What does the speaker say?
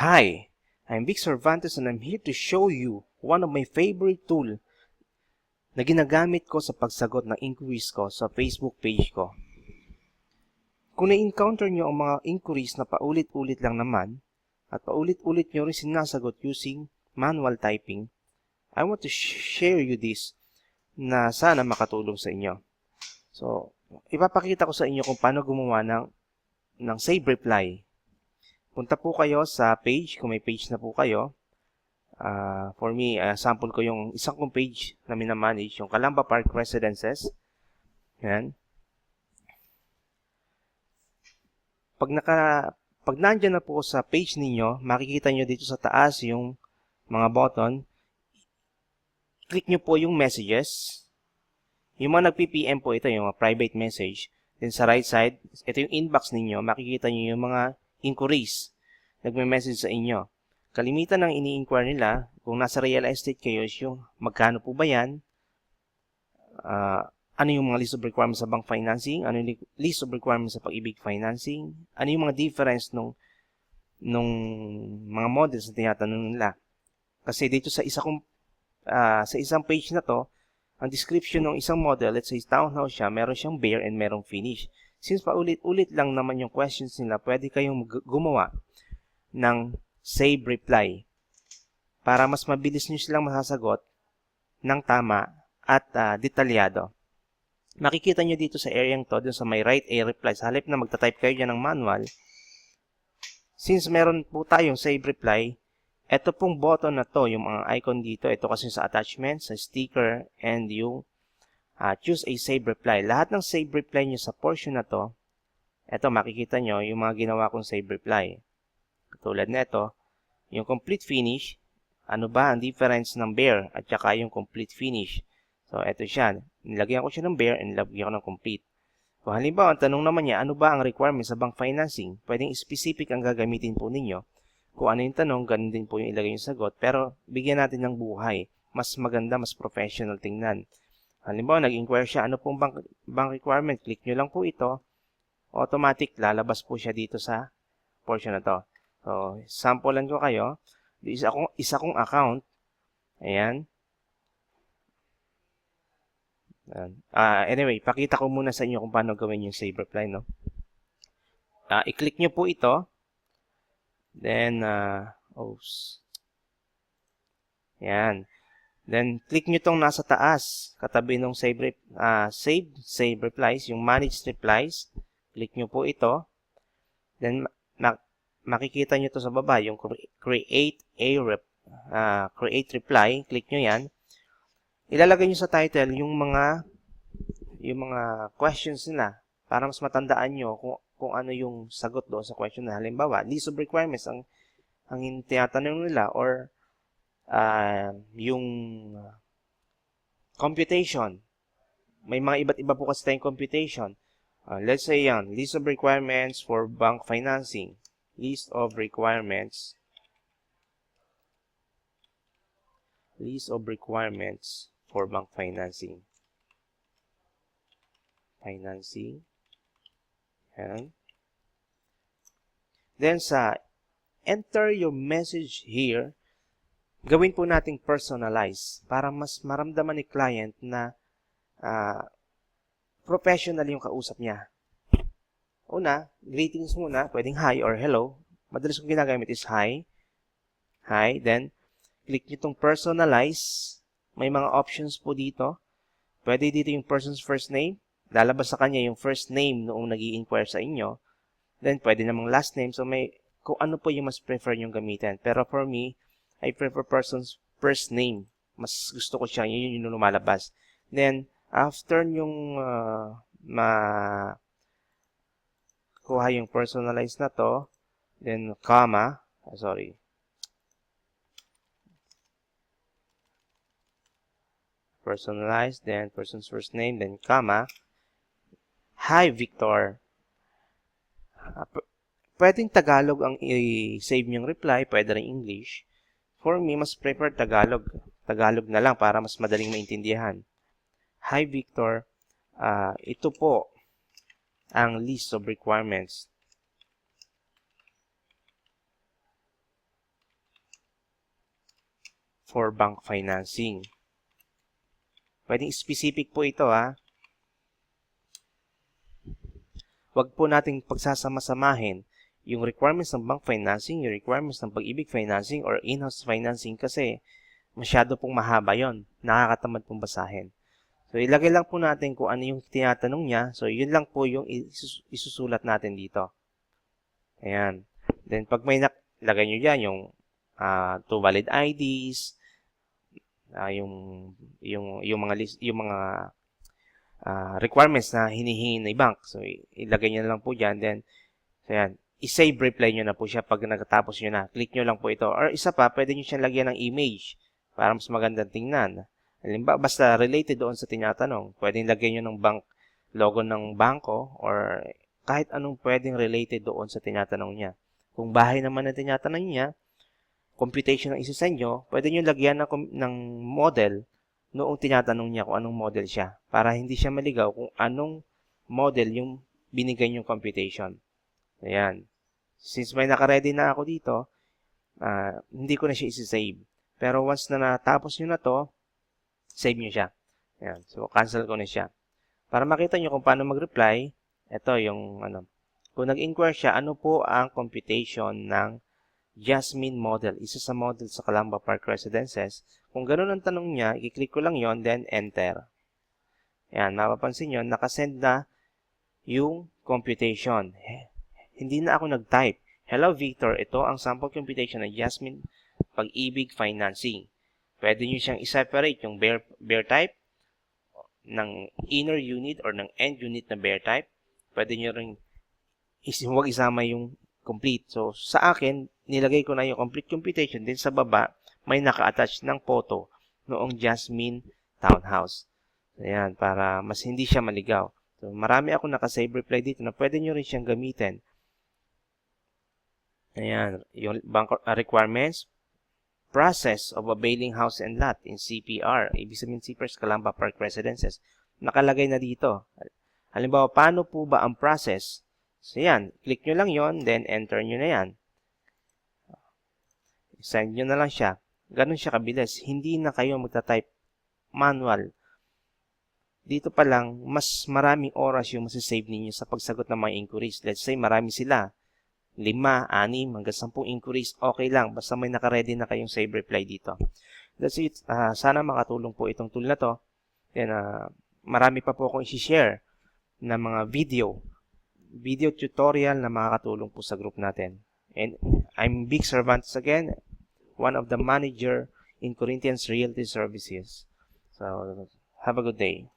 Hi, I'm Vic Cervantes and I'm here to show you one of my favorite tool na ginagamit ko sa pagsagot ng inquiries ko sa Facebook page ko. Kung na-encounter nyo ang mga inquiries na paulit-ulit lang naman at paulit-ulit nyo rin sinasagot using manual typing, I want to share you this na sana makatulong sa inyo. So, ipapakita ko sa inyo kung paano gumawa ng, ng save reply punta po kayo sa page, kung may page na po kayo. Uh, for me, uh, sample ko yung isang kong page na minamanage, yung Calamba Park Residences. Yan. Pag naka pag nandiyan na po sa page ninyo, makikita nyo dito sa taas yung mga button. Click nyo po yung messages. Yung mga nag-PPM po ito, yung private message. Then sa right side, ito yung inbox ninyo, makikita nyo yung mga inquiries. Nagme-message sa inyo. Kalimitan ng ini-inquire nila, kung nasa real estate kayo, yung magkano po ba yan? Uh, ano yung mga list of requirements sa bank financing? Ano yung list of requirements sa pag-ibig financing? Ano yung mga difference nung nung mga models na tinatanong nila? Kasi dito sa isa kong uh, sa isang page na to, ang description ng isang model, let's say townhouse siya, meron siyang bare and merong finish. Since paulit-ulit lang naman yung questions nila, pwede kayong gumawa ng save reply para mas mabilis nyo silang masasagot ng tama at uh, detalyado. Makikita nyo dito sa area to, dun sa may right A reply, sa halip na magta-type kayo dyan ng manual, since meron po tayong save reply, ito pong button na to, yung mga icon dito, ito kasi sa attachment, sa sticker, and yung uh, choose a save reply. Lahat ng save reply nyo sa portion na to, eto makikita nyo yung mga ginawa kong save reply. Katulad nito, yung complete finish, ano ba ang difference ng bare at saka yung complete finish. So, eto siya. Nilagyan ko siya ng bare and nilagyan ko ng complete. Kung halimbawa, ang tanong naman niya, ano ba ang requirements sa bank financing? Pwedeng specific ang gagamitin po ninyo. Kung ano yung tanong, ganun din po yung ilagay yung sagot. Pero, bigyan natin ng buhay. Mas maganda, mas professional tingnan. Halimbawa, nag-inquire siya, ano pong bank, bank requirement? Click nyo lang po ito. Automatic, lalabas po siya dito sa portion na to. So, sampulan ko kayo. Isa kong, isa kong account. Ayan. Uh, anyway, pakita ko muna sa inyo kung paano gawin yung save reply, no? Uh, i-click nyo po ito. Then, uh, oh, Ayan. Then, click nyo tong nasa taas, katabi ng save, uh, save, save replies, yung manage replies. Click nyo po ito. Then, mak makikita nyo to sa baba, yung create a rep, uh, create reply. Click nyo yan. Ilalagay nyo sa title yung mga yung mga questions nila para mas matandaan nyo kung, kung ano yung sagot doon sa question na halimbawa, list of requirements ang ang tinatanong nila or uh, yung computation. May mga iba't iba po kasi tayong computation. Uh, let's say yan, list of requirements for bank financing. List of requirements. List of requirements for bank financing. Financing. Yan. Then sa enter your message here, gawin po nating personalize para mas maramdaman ni client na uh, professional yung kausap niya. Una, greetings muna, pwedeng hi or hello. Madalas kong ginagamit is hi. Hi, then click nyo itong personalize. May mga options po dito. Pwede dito yung person's first name. Lalabas sa kanya yung first name noong nag inquire sa inyo. Then, pwede namang last name. So, may kung ano po yung mas prefer yung gamitin. Pero for me, I prefer person's first name. Mas gusto ko siya, yun yung lumalabas. Then, after yung uh, ma kuha yung personalized na to, then comma, oh, sorry, personalized, then person's first name, then comma, Hi, Victor. Uh, pwedeng Tagalog ang i-save niyong reply, pwede rin English. For me, mas prefer Tagalog. Tagalog na lang para mas madaling maintindihan. Hi Victor, uh, ito po ang list of requirements for bank financing. Pwedeng specific po ito ha. Huwag po nating pagsasama-samahin yung requirements ng bank financing, yung requirements ng pag-ibig financing or in-house financing kasi masyado pong mahaba yon Nakakatamad pong basahin. So, ilagay lang po natin kung ano yung tinatanong niya. So, yun lang po yung isus- isusulat natin dito. Ayan. Then, pag may nak- lagay nyo dyan yung uh, two valid IDs, uh, yung, yung, yung mga, list, yung mga uh, requirements na hinihingi ng bank. So, ilagay nyo lang po dyan. Then, so yan, i-save reply nyo na po siya pag nagkatapos nyo na. Click nyo lang po ito. Or isa pa, pwede nyo siyang lagyan ng image para mas magandang tingnan. Halimbawa, basta related doon sa tinatanong. Pwedeng lagyan nyo ng bank logo ng bangko or kahit anong pwedeng related doon sa tinatanong niya. Kung bahay naman na tinatanong niya, computation ang isasend nyo, pwede nyo lagyan ng, ng model noong tinatanong niya kung anong model siya para hindi siya maligaw kung anong model yung binigay yung computation. Ayan. Since may nakaredy na ako dito, uh, hindi ko na siya isi-save. Pero once na natapos nyo na to, save nyo siya. Ayan. So, cancel ko na siya. Para makita nyo kung paano mag-reply, ito yung ano. Kung nag-inquire siya, ano po ang computation ng Jasmine model, isa sa model sa Calamba Park Residences. Kung ganun ang tanong niya, i-click ko lang yon then enter. Ayan, mapapansin nyo, nakasend na yung computation. Hindi na ako nag-type. Hello Victor, ito ang sample computation ng Jasmine Pag-ibig Financing. Pwede nyo siyang i-separate yung bear, bear type ng inner unit or ng end unit na bear type. Pwede nyo rin huwag isama yung complete. So, sa akin, nilagay ko na yung complete computation. Then sa baba, may naka-attach ng photo noong Jasmine Townhouse. Ayan, para mas hindi siya maligaw. So, marami ako naka-save reply dito na pwede nyo rin siyang gamitin. Ayan, yung bank requirements, process of availing house and lot in CPR. Ibig sabihin CPR Calamba Park Residences. Nakalagay na dito. Halimbawa, paano po ba ang process? So, yan. Click nyo lang yon then enter nyo na yan. Send nyo na lang siya. Ganun siya kabilis. Hindi na kayo magta-type manual. Dito pa lang, mas maraming oras yung masasave ninyo sa pagsagot ng mga inquiries. Let's say, marami sila lima, anim, hanggang sampung inquiries, okay lang. Basta may nakaredy na kayong save reply dito. That's it. Uh, sana makatulong po itong tool na to. Then, uh, marami pa po akong isi-share na mga video, video tutorial na makakatulong po sa group natin. And I'm Big Cervantes again, one of the manager in Corinthians Realty Services. So, have a good day.